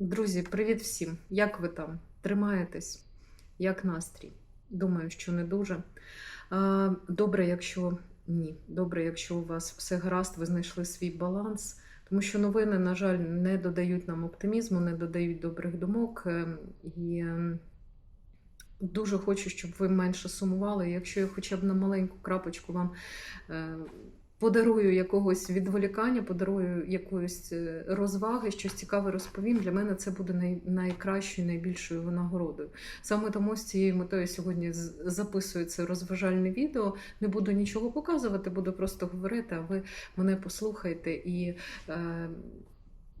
Друзі, привіт всім! Як ви там? Тримаєтесь? Як настрій? Думаю, що не дуже. Добре, якщо ні. Добре, якщо у вас все гаразд, ви знайшли свій баланс. Тому що новини, на жаль, не додають нам оптимізму, не додають добрих думок. Ем, І ем, дуже хочу, щоб ви менше сумували. Якщо я хоча б на маленьку крапочку вам е, подарую якогось відволікання, подарую якоїсь е, розваги, щось цікаве розповім. Для мене це буде най, найкращою, найбільшою винагородою. Саме тому з цією метою сьогодні записую це розважальне відео. Не буду нічого показувати, буду просто говорити, а ви мене послухайте і. Е,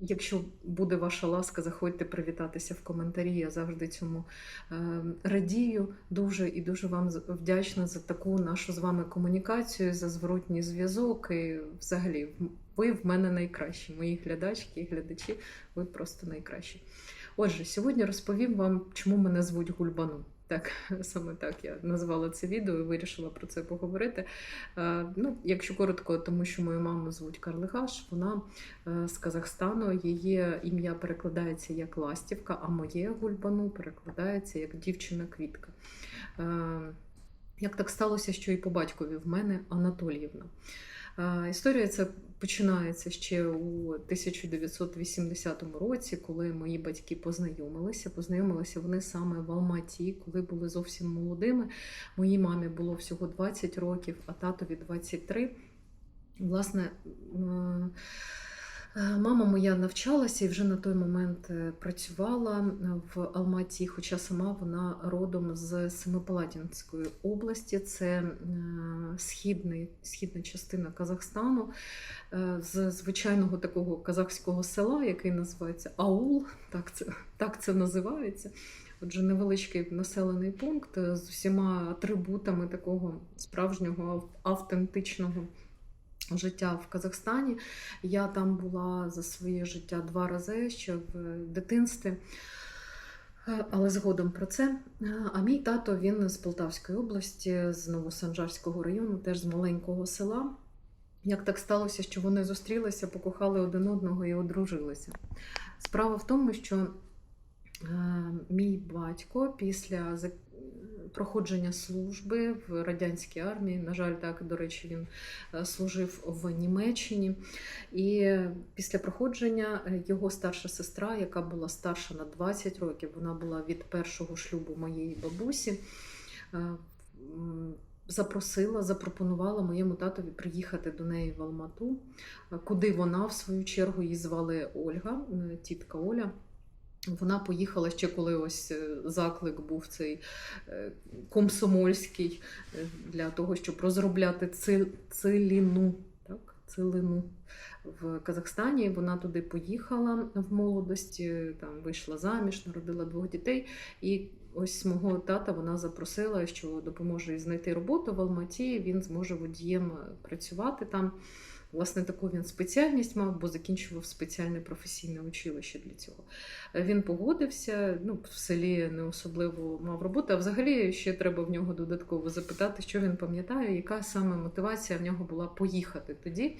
Якщо буде ваша ласка, заходьте привітатися в коментарі. Я завжди цьому е, радію дуже і дуже вам вдячна за таку нашу з вами комунікацію, за зворотній зв'язок. І взагалі, ви в мене найкращі. Мої глядачки і глядачі, ви просто найкращі. Отже, сьогодні розповім вам, чому мене звуть Гульбану. Так, саме так я назвала це відео і вирішила про це поговорити. Е, ну, якщо коротко, тому що мою маму звуть Карлигаш, вона е, з Казахстану. Її ім'я перекладається як Ластівка, а моє Гульбану перекладається як дівчина-квітка. Е, Як так сталося, що і по батькові в мене Анатоліївна. Історія ця починається ще у 1980 році, коли мої батьки познайомилися. Познайомилися вони саме в Алматі, коли були зовсім молодими. Моїй мамі було всього 20 років, а татові 23. Власне, Мама моя навчалася і вже на той момент е, працювала в Алматі, хоча сама вона родом з Семипалатинської області, це е, східний, східна частина Казахстану, е, з звичайного такого казахського села, який називається Аул, так це, так це називається. Отже, невеличкий населений пункт е, з усіма атрибутами такого справжнього автентичного життя в Казахстані. Я там була за своє життя два рази ще в дитинстві. Е, Але згодом про це. Е, А мій тато він з Полтавської області, з Новосанжарського району, теж з маленького села. Як так сталося, що вони зустрілися, покохали один одного і одружилися? Справа в тому, що е, мій батько після проходження служби в радянській армії, на жаль, так, до речі, він е, служив в Німеччині. І після проходження е, його старша сестра, яка була старша на 20 років, вона була від першого шлюбу моєї бабусі. е, Запросила, запропонувала моєму татові приїхати до неї в Алмату, куди вона, в свою чергу, її звали Ольга, тітка Оля. Вона поїхала ще коли ось е, заклик був цей е, комсомольський е, для того, щоб розробляти циліну. Так? Цилину в Казахстані. Вона туди поїхала в молодості, там вийшла заміж, народила двох дітей. І ось мого тата вона запросила, що допоможе знайти роботу в Алматі. Він зможе водієм працювати там. Власне, таку він спеціальність мав, бо закінчував спеціальне професійне училище для цього. Е, Він погодився, ну, в селі не особливо мав роботу, а взагалі ще треба в нього додатково запитати, що він пам'ятає, яка саме мотивація в нього була поїхати тоді.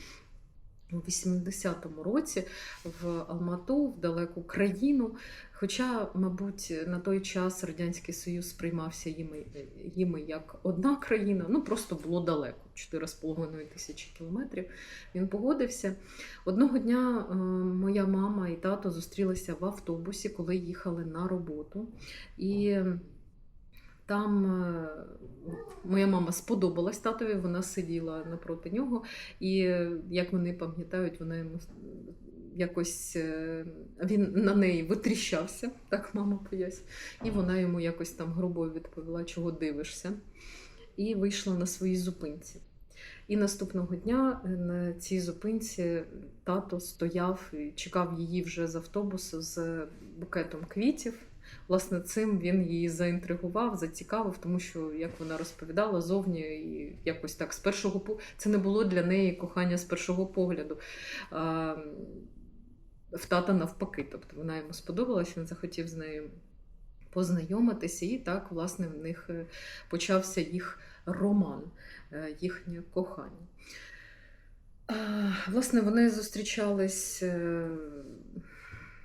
У 80-му році в Алмату, в далеку країну. Хоча, мабуть, на той час Радянський Союз сприймався їми, їми як одна країна, ну просто було далеко 4,5 тисячі кілометрів. Він погодився. Одного дня е, моя мама і тато зустрілися в автобусі, коли їхали на роботу. І там е, моя мама сподобалась татові, вона сиділа напроти нього, і е, як вони пам'ятають, вона йому якось е, він на неї витріщався, так мама пояснює, і вона йому якось там грубо відповіла, чого дивишся, і вийшла на своїй зупинці. І наступного дня на цій зупинці тато стояв і чекав її вже з автобусу з букетом квітів. Власне, цим він її заінтригував, зацікавив, тому що, як вона розповідала, зовні і якось так з першого це не було для неї кохання з першого погляду. А, в тата навпаки. Тобто вона йому сподобалась, він захотів з нею познайомитися, і так, власне, в них е, почався їх роман, е, їхнє кохання. Власне, вони зустрічались е,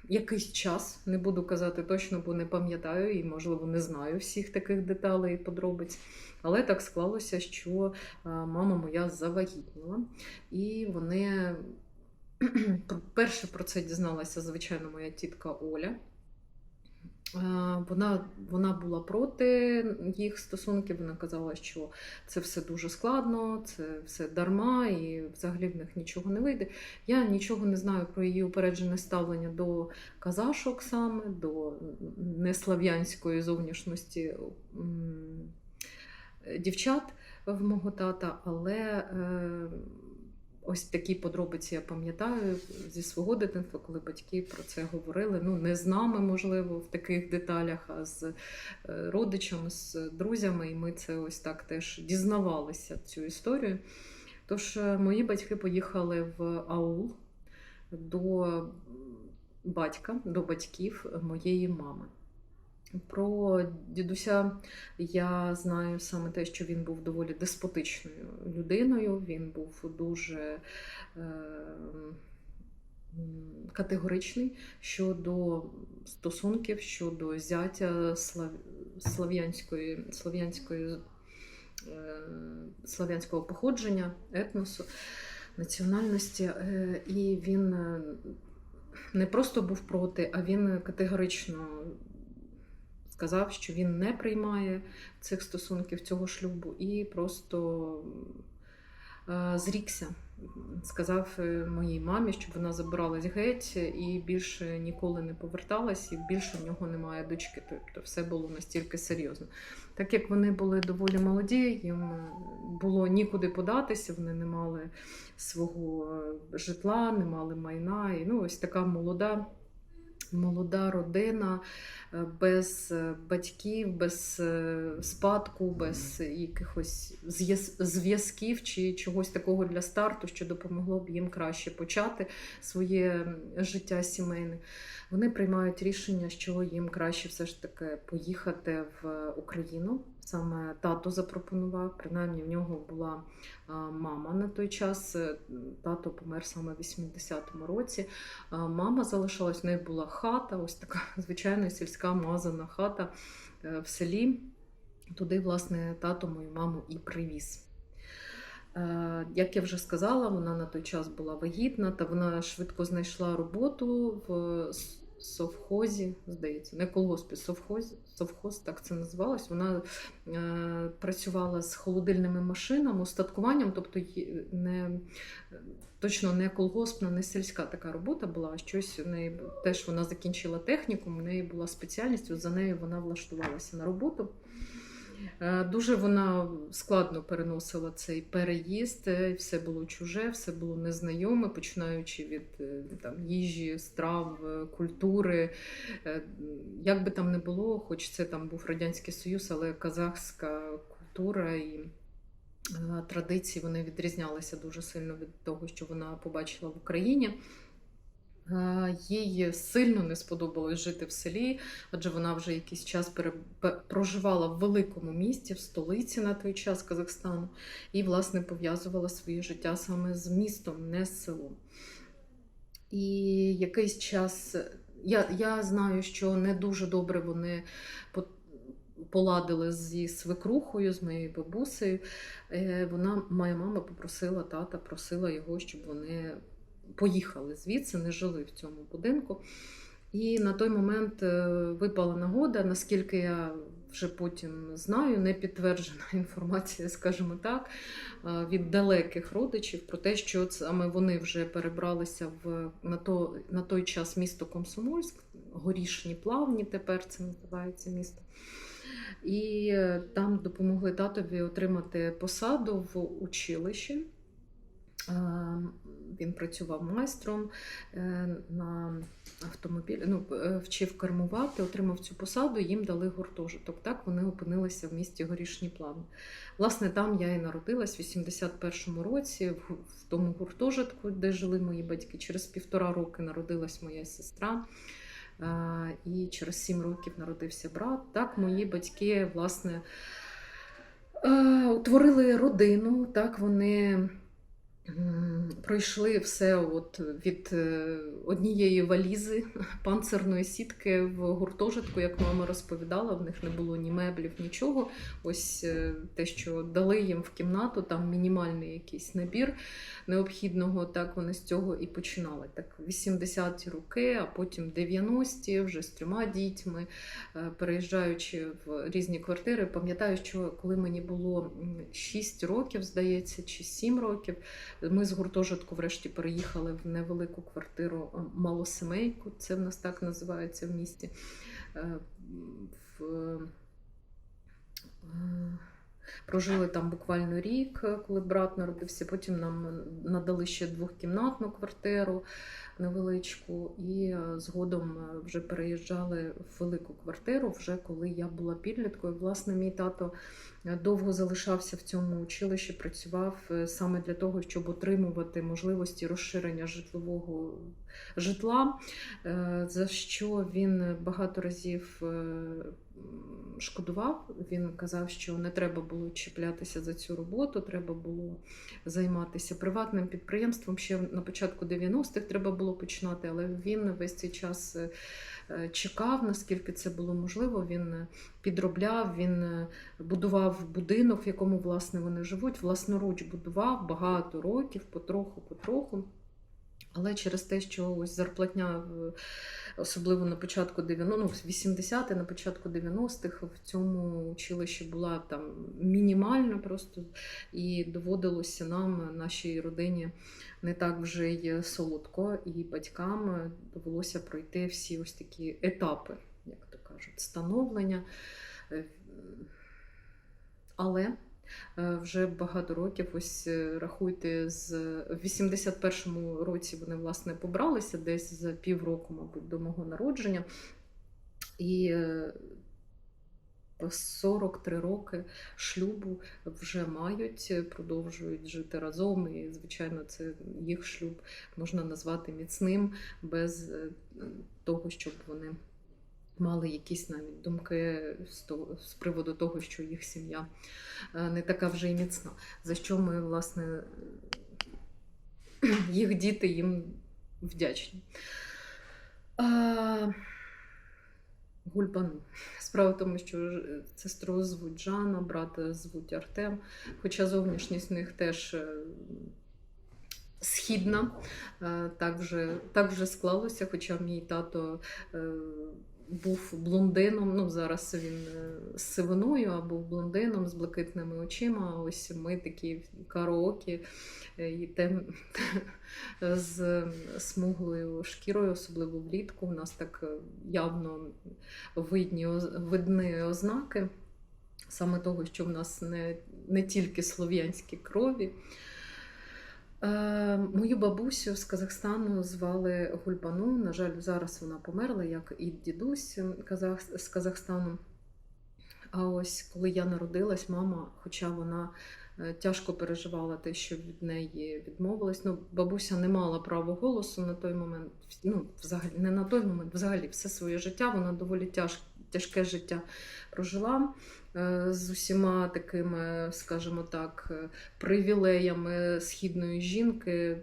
якийсь час, не буду казати точно, бо не пам'ятаю і, можливо, не знаю всіх таких деталей і подробиць. Але так склалося, що мама моя завагітніла, і вони перше про це дізналася, звичайно, моя тітка Оля. Е, Вона, вона була проти їх стосунків. Вона казала, що це все дуже складно, це все дарма, і взагалі в них нічого не вийде. Я нічого не знаю про її упереджене ставлення до казашок саме, до неслав'янської зовнішності дівчат в мого тата, але е, ось такі подробиці я пам'ятаю зі свого дитинства, коли батьки про це говорили. Ну, не з нами, можливо, в таких деталях, а з е, родичами, з друзями. І ми це ось так теж дізнавалися цю історію. Тож е, мої батьки поїхали в аул до батька, до батьків моєї мами. Про дідуся я знаю саме те, що він був доволі деспотичною людиною. Він був дуже е, категоричний щодо стосунків, щодо зятя слав... слав'янської, слав'янської, е, слав'янського походження, етносу, національності. Е, І він е, не просто був проти, а він категорично сказав, що він не приймає цих стосунків, цього шлюбу, і просто е, зрікся. Сказав е, моїй мамі, щоб вона забиралась геть і більше ніколи не поверталась, і більше в нього немає дочки. Тобто все було настільки серйозно. Так як вони були доволі молоді, їм було нікуди податися, вони не мали свого е, житла, не мали майна. І ну, ось така молода молода родина е, без е, батьків, без е, спадку, без якихось зв'яз- зв'язків чи чогось такого для старту, що допомогло б їм краще почати своє життя сімейне. Вони приймають рішення, що їм краще все ж таки поїхати в Україну. Саме тато запропонував, принаймні в нього була мама на той час. Е, Тато помер саме в 80-му році. Мама залишалась, в неї була хата, ось така звичайна сільська мазана хата е, в селі. Туди, власне, тато мою маму і привіз. Е, Як я вже сказала, вона на той час була вагітна, та вона швидко знайшла роботу в совхозі, здається, не колгоспі, совхоз, совхоз, так це називалось. Вона е, працювала з холодильними машинами, устаткуванням, тобто не, точно не колгоспна, не сільська така робота була, а щось у неї теж вона закінчила технікум, у неї була спеціальність, от за нею вона влаштувалася на роботу. Е, Дуже вона складно переносила цей переїзд, е, все було чуже, все було незнайоме, починаючи від е, там, їжі, страв, культури. Як би там не було, хоч це там був Радянський Союз, але казахська культура і традиції вони відрізнялися дуже сильно від того, що вона побачила в Україні. Їй сильно не сподобалось жити в селі, адже вона вже якийсь час проживала в великому місті, в столиці на той час Казахстану, і, власне, пов'язувала своє життя саме з містом, не з селом. І якийсь час я, я знаю, що не дуже добре вони по- поладили зі свекрухою, з моєю бабусею. Е, Вона, моя мама попросила тата, просила його, щоб вони поїхали звідси, не жили в цьому будинку. І на той момент е, випала нагода, наскільки я вже потім знаю, не підтверджена інформація, скажімо так, е, від далеких родичів про те, що саме вони вже перебралися в на, то, на той час місто Комсомольськ, горішні плавні, тепер це називається місто. І е, там допомогли татові отримати посаду в училищі. Е, Він працював майстром е, на автомобілі, ну, е, вчив кермувати, отримав цю посаду, їм дали гуртожиток. Так вони опинилися в місті Горішні Плавні. Власне, там я і народилась в 81-му році, в, тому гуртожитку, де жили мої батьки. Через півтора роки народилась моя сестра. І через сім років народився брат. Так, мої батьки, власне, утворили родину. Так, вони пройшли все от від е, однієї валізи панцирної сітки в гуртожитку, як мама розповідала, в них не було ні меблів, нічого. Ось е, те, що дали їм в кімнату, там мінімальний якийсь набір необхідного, так вони з цього і починали. Так, 80-ті роки, а потім 90-ті, вже з трьома дітьми, е, переїжджаючи в різні квартири. Пам'ятаю, що коли мені було 6 років, здається, чи 7 років, ми з гуртожитку врешті переїхали в невелику квартиру е, малосемейку, це в нас так називається в місті. Е, В... е, Прожили там буквально рік, коли брат народився. Потім нам надали ще двохкімнатну квартиру невеличку, і згодом вже переїжджали в велику квартиру, вже коли я була підліткою. Власне, мій тато довго залишався в цьому училищі, працював е, саме для того, щоб отримувати можливості розширення житлового житла, е, за що він багато разів е, шкодував. Він казав, що не треба було чіплятися за цю роботу, треба було займатися приватним підприємством. Ще на початку 90-х треба було починати, але він весь цей час чекав, наскільки це було можливо. Він підробляв, він е, будував будинок, в якому власне вони живуть, власноруч будував багато років, потроху, потроху. Але через те, що ось зарплатня, особливо на початку 90 ну, 80-х, на початку 90-х в цьому училищі була там мінімальна просто, і доводилося нам, нашій родині, не так вже й солодко, і батькам довелося пройти всі ось такі етапи, як то кажуть, становлення. Е, Але Е, Вже багато років, ось е, рахуйте, з 81-му році вони власне побралися десь за півроку, мабуть, до мого народження. І е, 43 роки шлюбу вже мають, е, продовжують жити разом. І, звичайно, це їх шлюб можна назвати міцним без е, того, щоб вони мали якісь навіть думки з приводу того, що їх сім'я е, не така вже й міцна. За що ми, власне, їх діти їм вдячні. А, Гульбану. Справа в тому, що сестру звуть Жанна, брата звуть Артем, хоча зовнішність в них теж е, східна. Е, Так вже, так вже склалося, хоча мій тато е, був блондином. Ну, зараз він е, з сивиною, а був блондином з блакитними очима. Ось ми такі караокі е, і тем з смуглою шкірою, особливо влітку. У нас так е, явно видні, видні ознаки саме того, що в нас не, не тільки слов'янські крові. Е, Мою бабусю з Казахстану звали Гульбану. На жаль, зараз вона померла, як і дідусь з Казахстану. А ось коли я народилась, мама, хоча вона е, тяжко переживала те, що від неї відмовилась. Ну, бабуся не мала права голосу на той момент. Ну, взагалі, не на той момент, взагалі, все своє життя. Вона доволі тяж... тяжке життя прожила е, з усіма такими, скажімо так, е, привілеями східної жінки,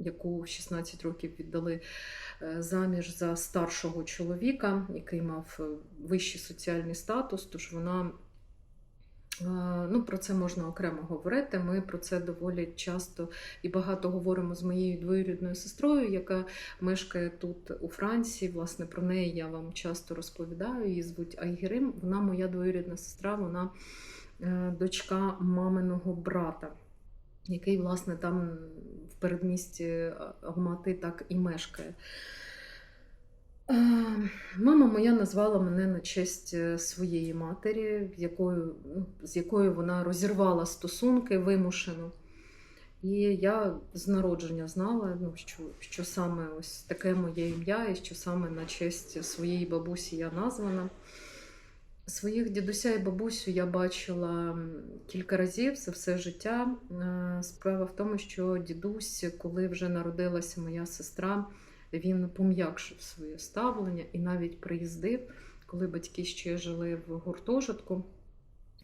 яку в 16 років віддали е, заміж за старшого чоловіка, який мав вищий соціальний статус. Тож вона ну, про це можна окремо говорити. Ми про це доволі часто і багато говоримо з моєю двоюрідною сестрою, яка мешкає тут у Франції. Власне, про неї я вам часто розповідаю. Її звуть Айгерим. Вона моя двоюрідна сестра, вона е, дочка маминого брата, який, власне, там в передмісті Алмати так і мешкає. Е, Мама моя назвала мене на честь е, своєї матері, якою, ну, з якою вона розірвала стосунки вимушено. І я з народження знала, ну, що, що саме ось таке моє ім'я, і що саме на честь своєї бабусі я названа. Своїх дідуся і бабусю я бачила кілька разів за все життя. Е, Справа в тому, що дідусь, коли вже народилася моя сестра, він пом'якшив своє ставлення і навіть приїздив, коли батьки ще жили в гуртожитку.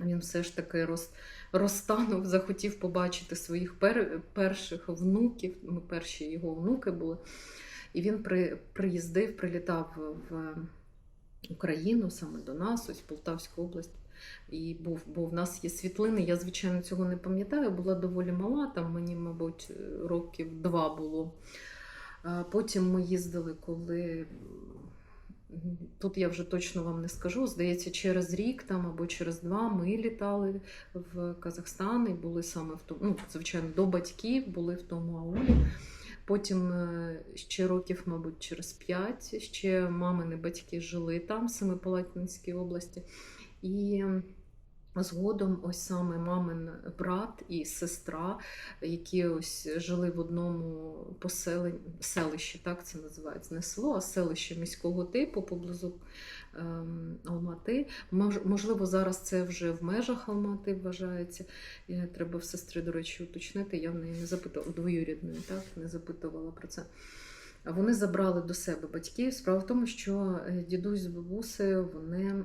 Він все ж таки роз, розтанув, захотів побачити своїх пер, перших внуків. Ми перші його внуки були. І він при, приїздив, прилітав в Україну, саме до нас, ось в Полтавську область. І був, бо в нас є світлини. Я, звичайно, цього не пам'ятаю, була доволі мала, там мені, мабуть, років два було. Потім ми їздили, коли тут я вже точно вам не скажу. Здається, через рік там або через два ми літали в Казахстан і були саме в тому, ну, звичайно, до батьків були в тому аулі. Потім е, ще років, мабуть, через п'ять ще мамини батьки жили там, в Семипалатинській області. І згодом ось саме мамин брат і сестра, які ось жили в одному поселенні, селищі, так це називається, не село, а селище міського типу поблизу ем, Алмати. Мож, можливо, зараз це вже в межах Алмати вважається. І треба в сестри, до речі, уточнити. Я в неї не запитувала двоюрідної, так не запитувала про це. Вони забрали до себе батьків. Справа в тому, що е, дідусь з бабусею вони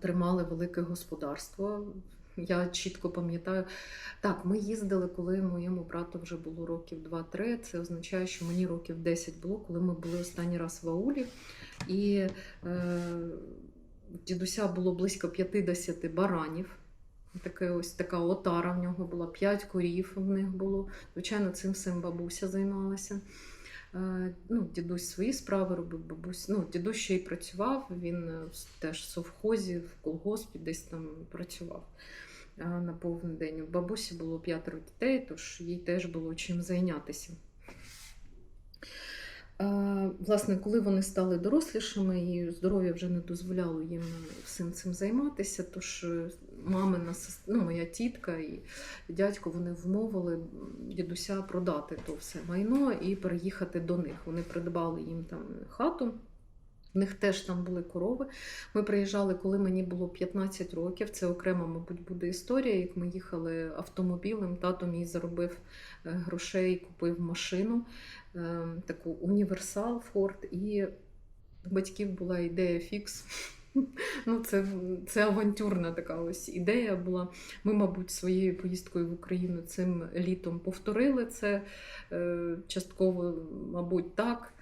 тримали велике господарство. Я чітко пам'ятаю. Так, ми їздили, коли моєму брату вже було років 2-3. Це означає, що мені років 10 було, коли ми були останній раз в аулі. І е, дідуся було близько 50 баранів. Таке ось така отара в нього була, 5 корів в них було. Звичайно, цим всім бабуся займалася. Е, Ну, Дідусь свої справи робив, бабусь. Ну, дідусь ще й працював, він е, теж в совхозі, в колгоспі десь там працював е, на повний день. У бабусі було п'ятеро дітей, тож їй теж було чим зайнятися. Власне, коли вони стали дорослішими і здоров'я вже не дозволяло їм всім цим займатися, тож мамина ну, моя тітка і дядько вони вмовили дідуся продати то все майно і переїхати до них. Вони придбали їм там хату. В них теж там були корови. Ми приїжджали, коли мені було 15 років. Це окрема, мабуть, буде історія. Як ми їхали автомобілем, тато мій заробив е, грошей, купив машину, е, таку універсал Форд, і батьків була ідея фікс. Ну, Це це авантюрна така ось ідея була. Ми, мабуть, своєю поїздкою в Україну цим літом повторили це е, частково, мабуть, так.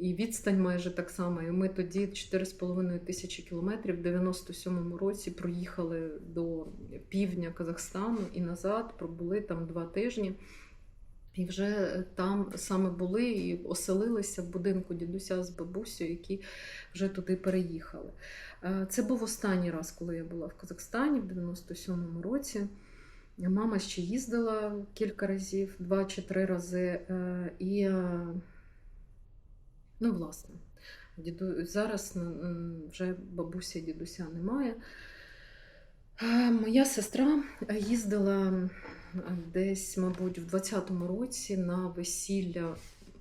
І відстань майже так само. І ми тоді 4,5 тисячі кілометрів в 97-му році проїхали до півдня Казахстану і назад, пробули там два тижні. І вже там саме були і оселилися в будинку дідуся з бабусею, які вже туди переїхали. Е, це був останній раз, коли я була в Казахстані в 97-му році. Мама ще їздила кілька разів, два чи три рази. Е, і, е, ну, власне, діду... зараз вже бабуся дідуся немає. Моя сестра їздила десь, мабуть, в 20-му році на весілля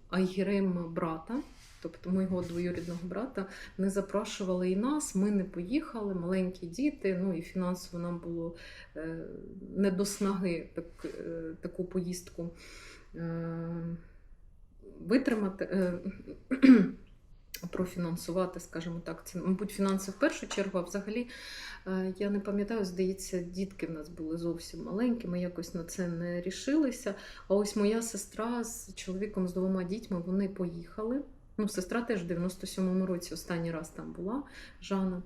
Айгерем брата, тобто моєго двоюрідного брата, не запрошували і нас, ми не поїхали, маленькі діти, ну і фінансово нам було е, не до снаги так, е, таку поїздку е, витримати профінансувати, скажімо так, ці, мабуть, фінанси в першу чергу, а взагалі е, я не пам'ятаю, здається, дітки в нас були зовсім маленькі, ми якось на це не рішилися. А ось моя сестра з чоловіком з двома дітьми вони поїхали. Ну, Сестра теж в 97-му році останній раз там була Жана.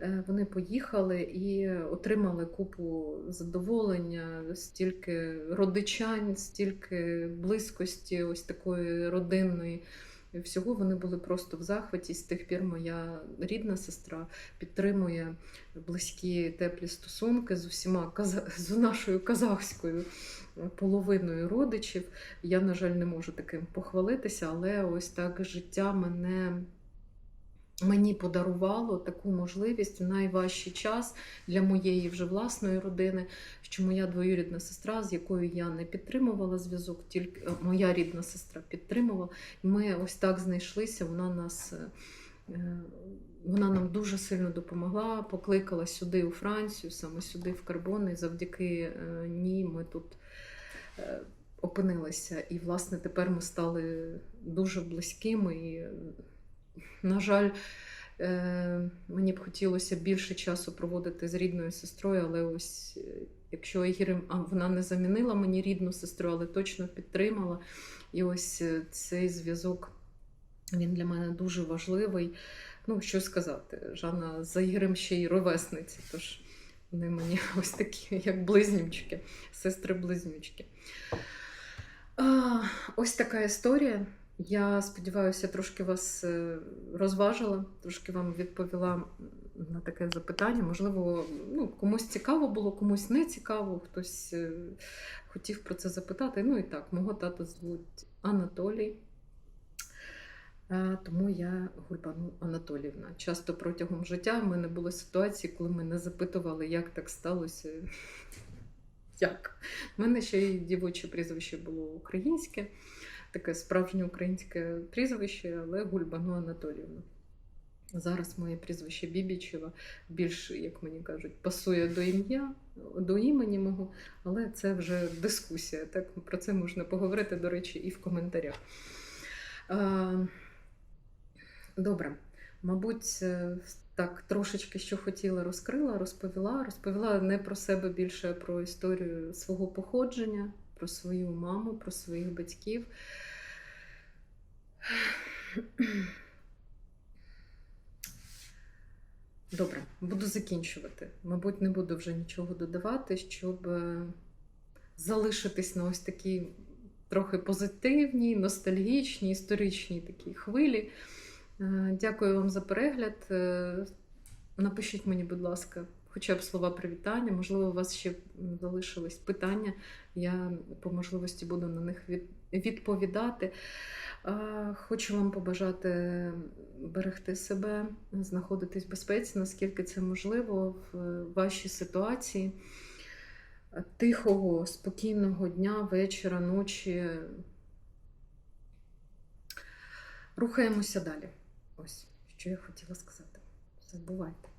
Е, вони поїхали і отримали купу задоволення, стільки родичань, стільки близькості, ось такої родинної. Всього вони були просто в захваті. З тих пір моя рідна сестра підтримує близькі теплі стосунки з усіма з нашою казахською половиною родичів. Я, на жаль, не можу таким похвалитися, але ось так життя мене мені подарувало таку можливість в найважчий час для моєї вже власної родини, що моя двоюрідна сестра, з якою я не підтримувала зв'язок, тільки е, моя рідна сестра підтримувала. Ми ось так знайшлися. Вона нас. Е, е, вона нам дуже сильно допомогла, покликала сюди у Францію, саме сюди, в Карбон, завдяки ній ми тут опинилися. І, власне, тепер ми стали дуже близькими. І на жаль, Е, мені б хотілося більше часу проводити з рідною сестрою, але ось е, якщо Ігір, а вона не замінила мені рідну сестру, але точно підтримала. І ось е, цей зв'язок він для мене дуже важливий. Ну, що сказати, Жанна за Ігорем ще й ровесниці, тож вони мені ось такі, як близнючки, сестри-близнючки. Ось така історія. Я сподіваюся, трошки вас е, розважила, трошки вам відповіла на таке запитання. Можливо, ну, комусь цікаво було, комусь не цікаво, хтось е, хотів про це запитати. Ну і так, мого тата звуть Анатолій. Е, Тому я Гульбану Анатоліївна. Часто протягом життя в мене були ситуації, коли мене запитували, як так сталося. Як? У мене ще й дівоче прізвище було українське, таке справжнє українське прізвище, але Гульбану Анатоліївна. Зараз моє прізвище Бібічева більш, як мені кажуть, пасує до ім'я, до імені мого, але це вже дискусія. Так про це можна поговорити, до речі, і в коментарях. Добре, мабуть, е, так трошечки що хотіла, розкрила, розповіла. Розповіла не про себе більше, а про історію свого походження, про свою маму, про своїх батьків. Добре, буду закінчувати. Мабуть, не буду вже нічого додавати, щоб е, залишитись на ось такій трохи позитивній, ностальгічній, історичній такій хвилі. Е, Дякую вам за перегляд. Е, Напишіть мені, будь ласка, хоча б слова привітання. Можливо, у вас ще залишились питання. Я по можливості буду на них відповідати. Е, Хочу вам побажати берегти себе, знаходитись в безпеці, наскільки це можливо в вашій ситуації. Тихого, спокійного дня, вечора, ночі. Рухаємося далі. Ось що я хотіла сказати. Все, бувайте.